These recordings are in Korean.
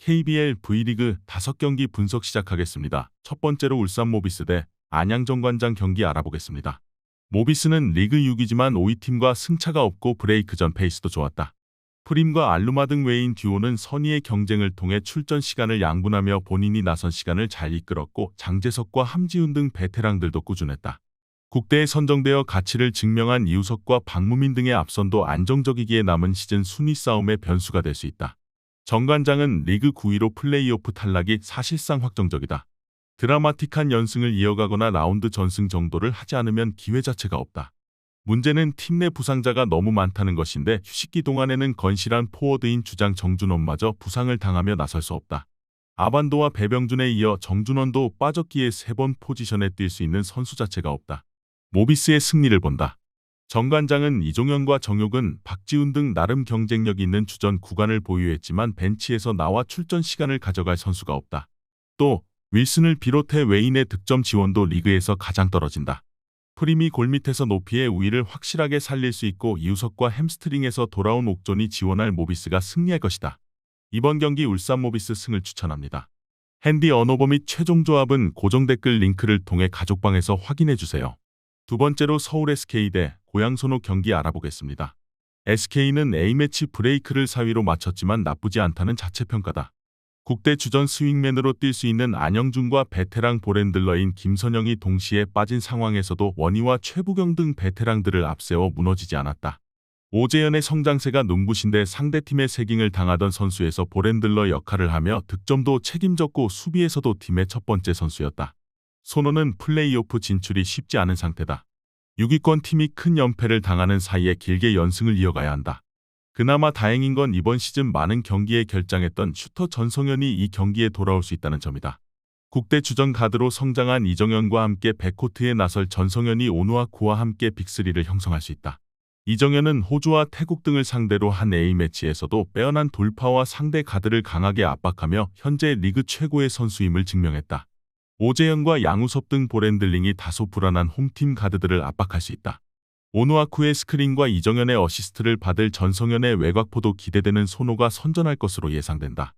KBL V리그 5경기 분석 시작하겠습니다. 첫 번째로 울산 모비스 대 안양 정관장 경기 알아보겠습니다. 모비스는 리그 6위지만 5위 팀과 승차가 없고 브레이크 전 페이스도 좋았다. 프림과 알루마 등 외인 듀오는 선의의 경쟁을 통해 출전 시간을 양분하며 본인이 나선 시간을 잘 이끌었고 장재석과 함지훈 등 베테랑들도 꾸준했다. 국대에 선정되어 가치를 증명한 이우석과 박무민 등의 앞선도 안정적이기에 남은 시즌 순위 싸움의 변수가 될 수 있다. 정관장은 리그 9위로 플레이오프 탈락이 사실상 확정적이다. 드라마틱한 연승을 이어가거나 라운드 전승 정도를 하지 않으면 기회 자체가 없다. 문제는 팀 내 부상자가 너무 많다는 것인데 휴식기 동안에는 건실한 포워드인 주장 정준원마저 부상을 당하며 나설 수 없다. 아반도와 배병준에 이어 정준원도 빠졌기에 세 번 포지션에 뛸 수 있는 선수 자체가 없다. 모비스의 승리를 본다. 정관장은 이종현과 정욕은 박지훈 등 나름 경쟁력 있는 주전 구간을 보유했지만 벤치에서 나와 출전 시간을 가져갈 선수가 없다. 또 윌슨을 비롯해 외인의 득점 지원도 리그에서 가장 떨어진다. 프림이 골밑에서 높이의 우위를 확실하게 살릴 수 있고 이우석과 햄스트링에서 돌아온 옥존이 지원할 모비스가 승리할 것이다. 이번 경기 울산 모비스 승을 추천합니다. 핸디 언어버 및 최종 조합은 고정 댓글 링크를 통해 가족방에서 확인해 주세요. 두 번째로 서울 SK 대 고양 손호 경기 알아보겠습니다. SK는 A매치 브레이크를 4위로 마쳤지만 나쁘지 않다는 자체 평가다. 국대 주전 스윙맨으로 뛸 수 있는 안영준과 베테랑 보렌들러인 김선영이 동시에 빠진 상황에서도 원희와 최부경 등 베테랑들을 앞세워 무너지지 않았다. 오재현의 성장세가 눈부신데 상대팀의 세깅을 당하던 선수에서 보렌들러 역할을 하며 득점도 책임졌고 수비에서도 팀의 첫 번째 선수였다. 손호는 플레이오프 진출이 쉽지 않은 상태다. 6위권 팀이 큰 연패를 당하는 사이에 길게 연승을 이어가야 한다. 그나마 다행인 건 이번 시즌 많은 경기에 결장했던 슈터 전성현이 이 경기에 돌아올 수 있다는 점이다. 국대 주전 가드로 성장한 이정현과 함께 백코트에 나설 전성현이 오누아쿠와 함께 빅3를 형성할 수 있다. 이정현은 호주와 태국 등을 상대로 한 A매치에서도 빼어난 돌파와 상대 가드를 강하게 압박하며 현재 리그 최고의 선수임을 증명했다. 오재현과 양우섭 등 보렌들링이 다소 불안한 홈팀 가드들을 압박할 수 있다. 오누아쿠의 스크린과 이정현의 어시스트를 받을 전성현의 외곽포도 기대되는 손호가 선전할 것으로 예상된다.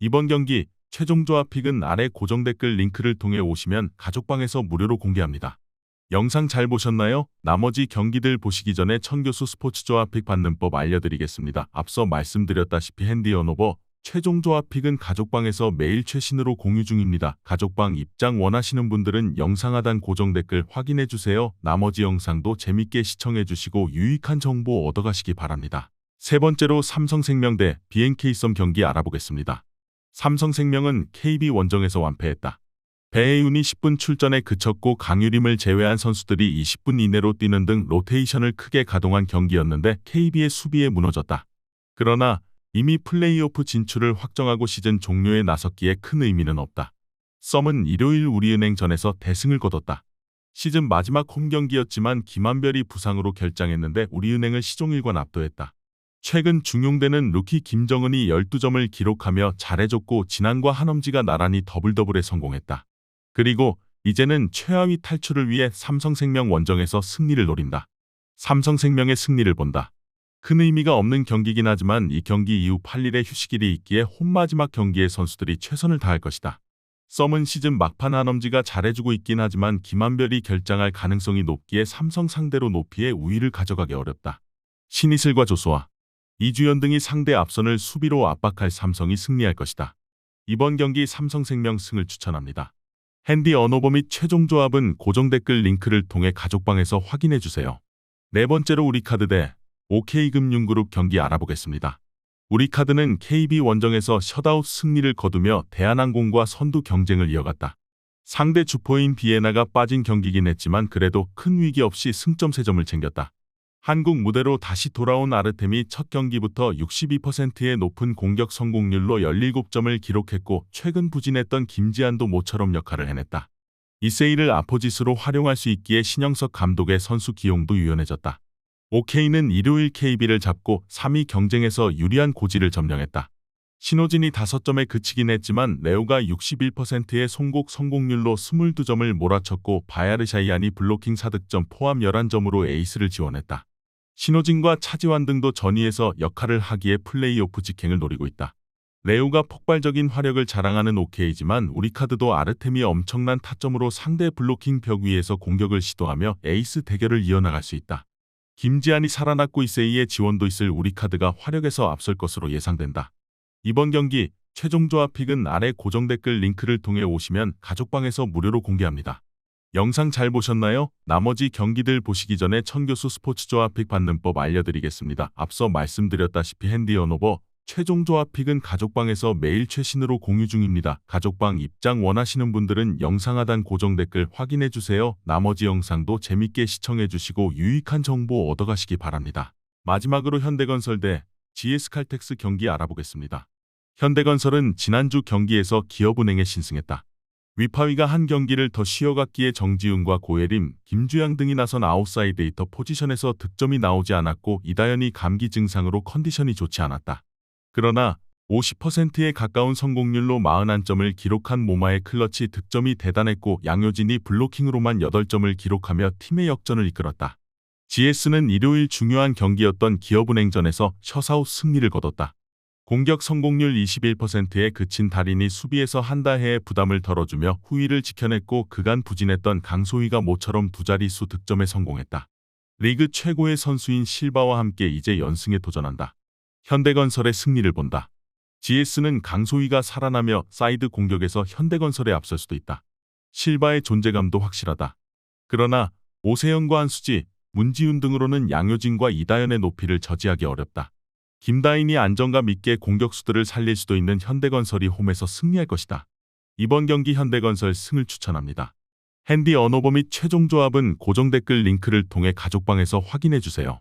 이번 경기 최종 조합 픽은 아래 고정 댓글 링크를 통해 오시면 가족방에서 무료로 공개합니다. 영상 잘 보셨나요? 나머지 경기들 보시기 전에 천교수 스포츠 조합 픽 받는 법 알려드리겠습니다. 앞서 말씀드렸다시피 핸디 언오버 최종 조합 픽은 가족방에서 매일 최신으로 공유 중입니다. 가족방 입장 원하시는 분들은 영상 하단 고정 댓글 확인해 주세요. 나머지 영상도 재밌게 시청해 주시고 유익한 정보 얻어가시기 바랍니다. 세 번째로 삼성생명 대 BNK썸 경기 알아보겠습니다. 삼성생명은 KB 원정에서 완패했다. 배혜윤이 10분 출전에 그쳤고 강유림을 제외한 선수들이 20분 이내로 뛰는 등 로테이션을 크게 가동한 경기였는데 KB의 수비에 무너졌다. 그러나 이미 플레이오프 진출을 확정하고 시즌 종료에 나섰기에 큰 의미는 없다. 썸은 일요일 우리은행전에서 대승을 거뒀다. 시즌 마지막 홈 경기였지만 김한별이 부상으로 결장했는데 우리은행을 시종일관 압도했다. 최근 중용되는 루키 김정은이 12점을 기록하며 잘해줬고 진안과 한엄지가 나란히 더블더블에 성공했다. 그리고 이제는 최하위 탈출을 위해 삼성생명 원정에서 승리를 노린다. 삼성생명의 승리를 본다. 큰 의미가 없는 경기긴 하지만 이 경기 이후 8일의 휴식일이 있기에 홈 마지막 경기에 선수들이 최선을 다할 것이다. 썸은 시즌 막판 한엄지가 잘해주고 있긴 하지만 김한별이 결장할 가능성이 높기에 삼성 상대로 높이의 우위를 가져가기 어렵다. 신이슬과 조소아, 이주연 등이 상대 앞선을 수비로 압박할 삼성이 승리할 것이다. 이번 경기 삼성생명 승을 추천합니다. 핸디 언어버 및 최종 조합은 고정 댓글 링크를 통해 가족방에서 확인해 주세요. 네 번째로 우리 카드 대 OK금융그룹 경기 알아보겠습니다. 우리 카드는 KB 원정에서 셧아웃 승리를 거두며 대한항공과 선두 경쟁을 이어갔다. 상대 주포인 비에나가 빠진 경기긴 했지만 그래도 큰 위기 없이 승점 3점을 챙겼다. 한국 무대로 다시 돌아온 아르템이 첫 경기부터 62%의 높은 공격 성공률로 17점을 기록했고 최근 부진했던 김지한도 모처럼 역할을 해냈다. 이 세일을 아포지스로 활용할 수 있기에 신영석 감독의 선수 기용도 유연해졌다. OK는 일요일 KB를 잡고 3위 경쟁에서 유리한 고지를 점령했다. 신호진이 5점에 그치긴 했지만 레오가 61%의 송곡 성공률로 22점을 몰아쳤고 바야르샤이안이 블로킹 4득점 포함 11점으로 에이스를 지원했다. 신호진과 차지완 등도 전위에서 역할을 하기에 플레이오프 직행을 노리고 있다. 레오가 폭발적인 화력을 자랑하는 OK지만 우리 카드도 아르템이 엄청난 타점으로 상대 블로킹 벽 위에서 공격을 시도하며 에이스 대결을 이어나갈 수 있다. 김지한이 살아났고 이세이의 지원도 있을 우리카드가 화력에서 앞설 것으로 예상된다. 이번 경기 최종 조합 픽은 아래 고정 댓글 링크를 통해 오시면 가족방에서 무료로 공개합니다. 영상 잘 보셨나요? 나머지 경기들 보시기 전에 천교수 스포츠 조합 픽 받는 법 알려드리겠습니다. 앞서 말씀드렸다시피 핸디 언오버 최종 조합 픽은 가족방에서 매일 최신으로 공유 중입니다. 가족방 입장 원하시는 분들은 영상 하단 고정 댓글 확인해 주세요. 나머지 영상도 재밌게 시청해 주시고 유익한 정보 얻어가시기 바랍니다. 마지막으로 현대건설 대 GS칼텍스 경기 알아보겠습니다. 현대건설은 지난주 경기에서 기업은행에 신승했다. 위파위가 한 경기를 더 쉬어갔기에 정지훈과 고예림, 김주양 등이 나선 아웃사이드 히터 포지션에서 득점이 나오지 않았고 이다현이 감기 증상으로 컨디션이 좋지 않았다. 그러나 50%에 가까운 성공률로 41점을 기록한 모마의 클러치 득점이 대단했고 양효진이 블로킹으로만 8점을 기록하며 팀의 역전을 이끌었다. GS는 일요일 중요한 경기였던 기업은행전에서 셔사웃 승리를 거뒀다. 공격 성공률 21%에 그친 달인이 수비에서 한다해의 부담을 덜어주며 후위를 지켜냈고 그간 부진했던 강소희가 모처럼 두 자릿수 득점에 성공했다. 리그 최고의 선수인 실바와 함께 이제 연승에 도전한다. 현대건설의 승리를 본다. GS는 강소희가 살아나며 사이드 공격에서 현대건설에 앞설 수도 있다. 실바의 존재감도 확실하다. 그러나 오세영과 한수지, 문지훈 등으로는 양효진과 이다연의 높이를 저지하기 어렵다. 김다인이 안정감 있게 공격수들을 살릴 수도 있는 현대건설이 홈에서 승리할 것이다. 이번 경기 현대건설 승을 추천합니다. 핸디 언어버 및 최종 조합은 고정 댓글 링크를 통해 가족방에서 확인해 주세요.